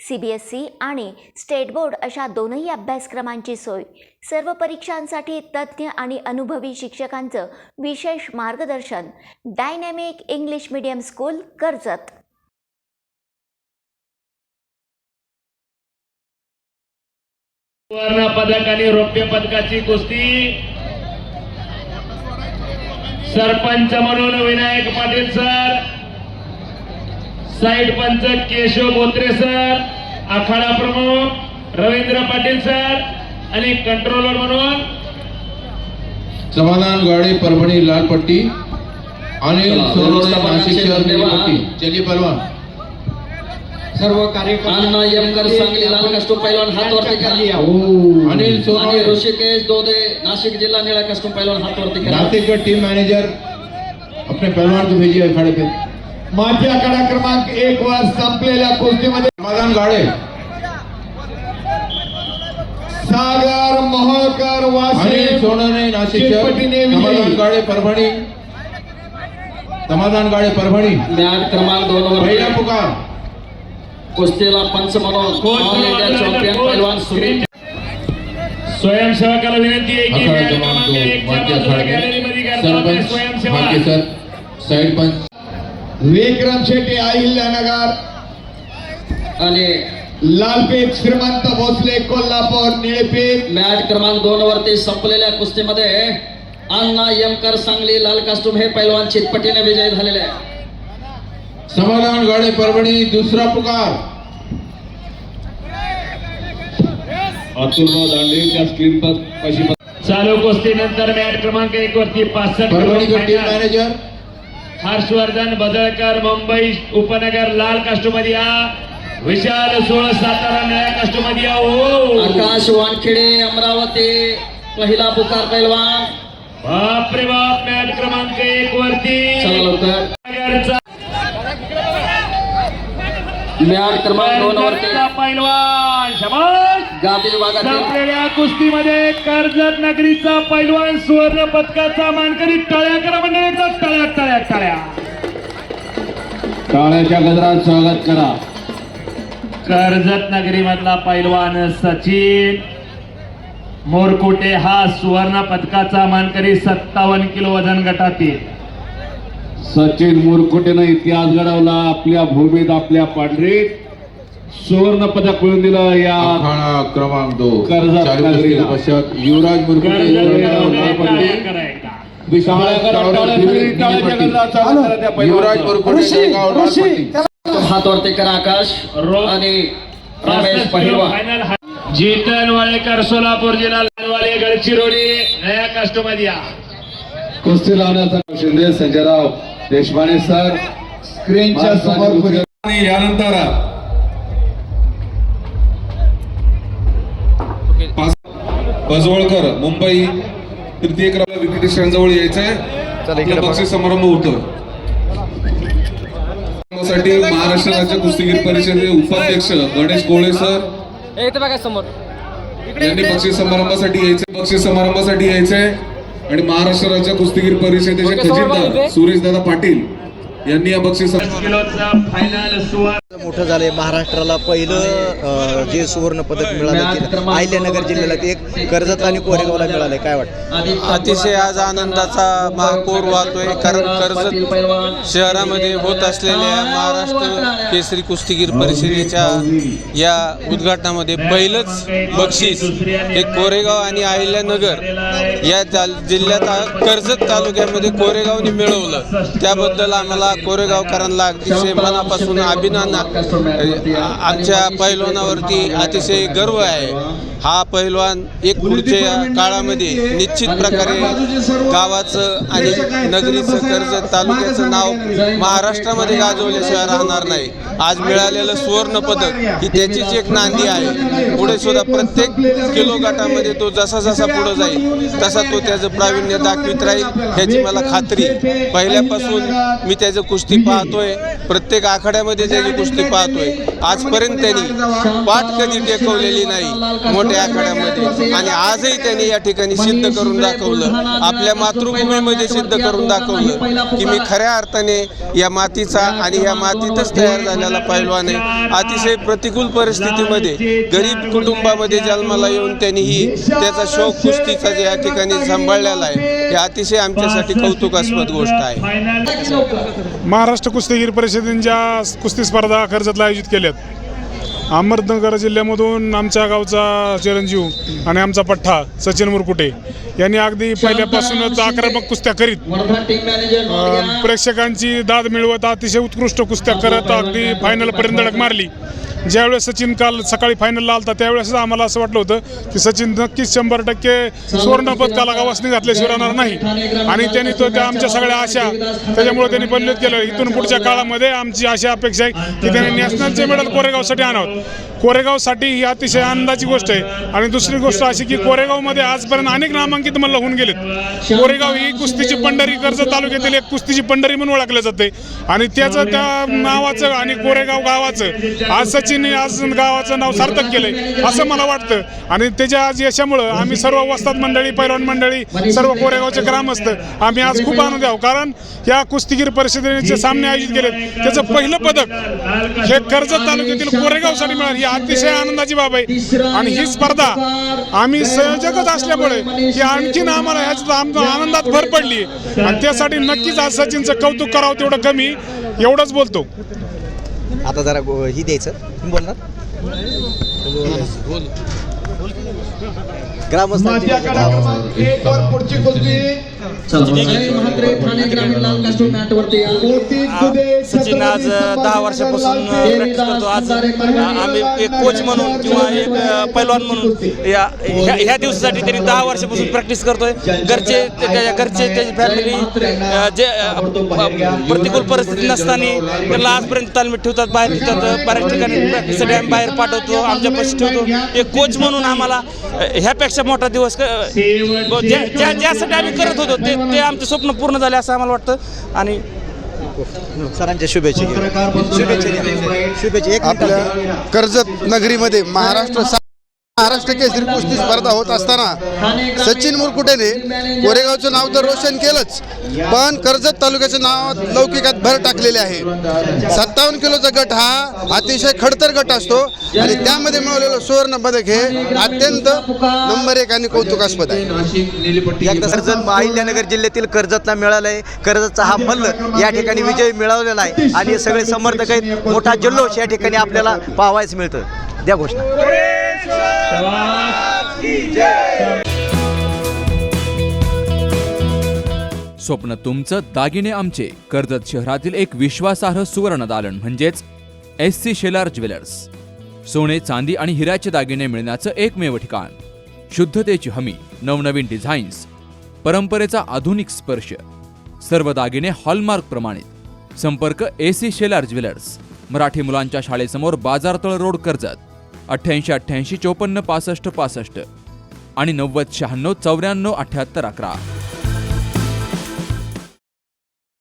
C B S C आणि state board अशा दोनही अभ्यासक्रमांची सोय. सर्व परीक्षांसाठी तज्ज्ञ आणि अनुभवी शिक्षकांचं विशेष मार्गदर्शन. Dynamic English medium school Karjat. सुवर्ण पदक आणि रौप्य पदकाची कुस्ती. सरपंच म्हणून विनायक पाटील सर. साईड पंच केशव बोत्रे सर आखाडा प्रमुख रवींद्र पाटील सर आणि कंट्रोलर म्हणून समाधान गाड़ी परभणी लाल पट्टी अनिल चला, सोनवणे व्यवस्थापनाचे नाशिक शहर नीली धन्यवाद. पट्टी. चलिए पहलवान सर्व कार्यकर्ते अण्णा यमकर सांगली लाल कस्टूम पैलवान हात वरती करा. अनिल आणि सोनवणे. ऋषिकेश दोदे नाशिक जिल्हा निळा कस्टूम पैलवान हात वरती का टीम मैनेजर अपने पहलवान को भेजिए अखाड़े पे माझी आकडा क्रमांक एक वर संपलेल्या कुस्तीमध्ये समाधान गाड़े. सागर मोहोळकर वाशिम सोनवणे नाशिक. समाधान गाड़े परभणी. समाधान गाड़े परभणी. क्रमांक दोन पहिला वर पुकार. कुस्तीला पंच म्हणून चॅम्पियन पैलवान सुनील. स्वयंसेवकाला विनंती आहे की क्रमांक सरपंच सर साइड पंच. विक्रम शेट्टी अहिल्यानगर. आणि लालपेठ श्रीमंत भोसले कोल्हापूर निळेपेठ. मॅट क्रमांक दोन वरती संपलेल्या कुस्तीमध्ये अण्णा यमकर सांगली लाल कस्टूम हे पैलवान चितपटीने विजयी झालेले आहे समाधान गाड़े परभणी दूसरा पुकार. अतुलराव दांडे त्या स्क्रीन पर कशी चालू कुस्ती नंतर मॅच क्रमांक एक वरती पासष्ट परभणी. मैनेजर हर्षवर्धन बदळकर मुंबई उपनगर लाल काष्टमध्ये या विशाल सोळ सातारा निळ्या काष्टमध्ये या ओ! आकाश वानखेडे अमरावती पहिला पुकार पैलवान. बापरे बाप मॅच क्रमांक एक वरती. चला लवकर. नगरचा मॅट क्रमांक दोन वरती. पैलवान. संपलेल्या कुस्तीमध्ये कर्जत नगरीचा पैलवान सुवर्ण पदकाचा मानकरी टाळ्या करा म्हणजे टाळ्या टाळ्या टाळ्या टाळ्याच्या गजरात स्वागत करा. कर्जत नगरी मधला पैलवान सचिन. मोरकोटे हा सुवर्ण पदकाचा मानकरी सत्तावन्न किलो वजन गटातील. सचिन मुरकुटेनं इतिहास घडवला आपल्या भूमीत आपल्या पांढरीत. सुवर्ण पदक मिळून दिलं या अखाड़ा क्रमांक दो. कर्जत नगरीला. पश्चात युवराज मुरकुटे कर्जत युवराज मुरकुटे, जळगाव हात वरती करा आकाश. रो- आणि रमेश पासष्ट किलो पहिलवान फायनल जीतन वाळेकर सोलापूर जिल्हा लालवाले गडचिरोली नया या कुस्ती लावण्याचा शिंदे संजयराव देशमाने सर स्क्रीनच्या समोर आणि यानंतर बजवळकर मुंबई तृतीय क्रमांक विक्रेते जवळ यायचंय आपलं बक्षीस समारंभ होतं साठी महाराष्ट्र राज्य कुस्तीगीर परिषदेचे उपाध्यक्ष गणेश गोळे सर यांनी बक्षीस समारंभासाठी यायचे बक्षीस समारंभासाठी यायचंय. आणि महाराष्ट्र राज्य कुस्तीगीर परिषदेचे खजिनदार सुरेश दादा पाटील यांनी या बक्षीस किलोचा फायनल सुवर्ण मोठं झालंय महाराष्ट्राला पहिलं जे सुवर्ण पदक मिळालं ते. अहिल्यानगर जिल्ह्याला ते एक कर्जत आणि कोरेगावला मिळालंय. काय वाटतं? अतिशय आज आनंदाचा महापौर वाहतोय कारण कर्जत शहरामध्ये होत असलेल्या महाराष्ट्र केसरी कुस्तीगीर परिषदेच्या या उद्घाटनामध्ये पहिलंच बक्षीस हे कोरेगाव आणि अहिल्यानगर या जिल्ह्यात कर्जत तालुक्यामध्ये कोरेगावने मिळवलं. त्याबद्दल आम्हाला कोरेगावकरांना अतिशय मनापासून अभिनंदन. आमच्या पैलवानावरती अतिशय गर्व आहे. हा पैलवान एक पुढच्या काळामध्ये निश्चित प्रकारे गावाचं आणि नगरीचं कर्जत तालुक्याचं नाव महाराष्ट्रामध्ये गाजवल्याशिवाय राहणार नाही. आज मिळालेलं सुवर्ण पदक ही त्याचीच एक नांदी आहे. पुढे सुद्धा प्रत्येक किलो गटामध्ये तो जसा जसा पुढे जाईल तसा तो त्याचं प्रावीण्य दाखवित राहील ह्याची मला खात्री पहिल्यापासून मी त्याचं कुस्ती पाहतोय. प्रत्येक आखाड्यामध्ये त्याची कुस्ती पाहतोय. आजपर्यंत त्यांनी पाठ कधी टेकवलेली नाही मोठ्या आखाड्यामध्ये. आणि आजही त्यांनी या ठिकाणी सिद्ध करून दाखवलं. आपल्या मातृभूमीमध्ये सिद्ध करून दाखवलं की मी खऱ्या अर्थाने या मातीचा आणि या मातीतच तयार झालेला पैलवान आहे. अतिशय प्रतिकूल परिस्थितीमध्ये गरीब कुटुंबामध्ये जन्माला येऊन त्यांनी ही त्याचा शौक कुस्तीचा या ठिकाणी सांभाळलेला आहे. हे अतिशय आमच्यासाठी कौतुकास्पद गोष्ट आहे. महाराष्ट्र कुस्तीगीर परिषदेच्या कुस्ती स्पर्धा कर्जतला आयोजित केल्यात अहमदनगर जिल्ह्यामधून आमच्या गावचा चिरंजीव आणि आमचा पठ्ठा सचिन मुरकुटे यांनी अगदी पहिल्यापासूनच आक्रमक कुस्त्या करीत प्रेक्षकांची दाद मिळवत अतिशय उत्कृष्ट कुस्त्या करत अगदी फायनलपर्यंत धडक मारली. ज्यावेळेस सचिन काल सकाळी फायनलला आलता त्यावेळेस आम्हाला असं वाटलं होतं की सचिन नक्कीच शंभर टक्के सुवर्ण पदकाला गावासनी घातल्याशिवाय राहणार नाही. आणि त्यांनी तो त्या आमच्या सगळ्या आशा त्याच्यामुळे त्यांनी बदलत केलं. इथून पुढच्या काळामध्ये आमची अशी अपेक्षा आहे की त्यांनी नॅशनलचे मेडल कोरेगावसाठी आणावं. कोरेगावसाठी ही अतिशय आनंदाची गोष्ट आहे. आणि दुसरी गोष्ट अशी की कोरेगावमध्ये आजपर्यंत अनेक नामांकित मल्ल होऊन गेलेत. कोरेगाव ही कुस्तीची पंढरी कर्जत तालुक्यातील एक कुस्तीची पंढरी म्हणून ओळखले जाते आणि त्याचं त्या नावाचं आणि कोरेगाव गावाचं आज सचिन आज गावाचं नाव सार्थक केलंय असं मला वाटतं. आणि त्याच्या आज यशामुळं आम्ही सर्व वस्ताद मंडळी पैलवान मंडळी सर्व कोरेगावचे ग्रामस्थ आम्ही आज खूप आनंद आहोत. कारण या कुस्तीगीर परिषदेचे सामने आयोजित केले त्याचं पहिलं पदक हे कर्जत तालुक्यातील कोरेगावसाठी मिळालं. ही अतिशय आनंदाची बाब आहे. आणि ही स्पर्धा आम्ही संयोजकच असल्यामुळे ही आणखीन आम्हाला ह्याच्यात आम- आनंदात भर पडली. आणि त्यासाठी नक्कीच आज सचिनचं कौतुक करावं तेवढं कमी. एवढंच बोलतो. आता जरा ही द्यायचं. तुम्ही बोलणार? ग्रामस्थांची एक वर पुढची कुस्ती. सचिन आज दहा वर्षापासून प्रॅक्टिस करतो. आज आम्ही एक कोच म्हणून किंवा एक पैलवान म्हणून या ह्या ह्या दिवसासाठी त्यांनी दहा वर्षापासून प्रॅक्टिस करतोय. घरचे त्याच्या घरचे त्याची फॅमिली जे प्रतिकूल परिस्थिती नसताना त्याला आजपर्यंत तालमीत ठेवतात बाहेर ठेवतात. बऱ्याच ठिकाणी प्रॅक्टिससाठी आम्ही बाहेर पाठवतो आमच्या पैसे ठेवतो. एक कोच म्हणून आम्हाला ह्यापेक्षा मोठा दिवस ज्या ज्यासाठी आम्ही करत होतो ते ते आमचं स्वप्न पूर्ण झाले असं आम्हाला वाटतं आणि सरांच्या शुभेच्छा. शुभेच्छा. शुभेच्छा एक आपल्या. कर्जत नगरीमध्ये महाराष्ट्र महाराष्ट्र केसरी कुस्ती स्पर्धा होत असताना सचिन मुरकुटेने कोरेगावचं नाव तर रोशन केलंच पण कर्जत तालुक्याचं नाव लौकिकात भर टाकलेले आहे. सत्तावन्न किलोचा गट हा अतिशय खडतर गट असतो आणि त्यामध्ये मिळवलेलं सुवर्ण पदक हे अत्यंत नंबर एक आणि कौतुकास्पद आहे. कर्जत अहिल्यानगर जिल्ह्यातील कर्जतला मिळालंय कर्जतचा हा मल्ल या ठिकाणी विजय मिळवलेला आहे आणि हे सगळे समर्थक आहेत. मोठा जल्लोष या ठिकाणी आपल्याला पाहावायच मिळतं द्या घोषणा. स्वप्न तुमचं दागिने आमचे. कर्जत शहरातील एक विश्वासार्ह सुवर्ण दालन म्हणजेच एस सी शेलार ज्वेलर्स सोने चांदी आणि हिऱ्याचे दागिने मिळण्याचं एकमेव ठिकाण. शुद्धतेची हमी नवनवीन डिझाईन्स परंपरेचा आधुनिक स्पर्श सर्व दागिने हॉलमार्क प्रमाणित. संपर्क A C Shelar jewellers Marathi मुलांच्या शाळेसमोर बाजारतळ रोड कर्जत. अठ्ठ्याऐंशी अठ्ठ्याऐंशी चोपन्न पासष्ट पासष्ट आणि नव्वद शहाण्णव चौऱ्याण्णव अठ्ठ्याहत्तर अकरा.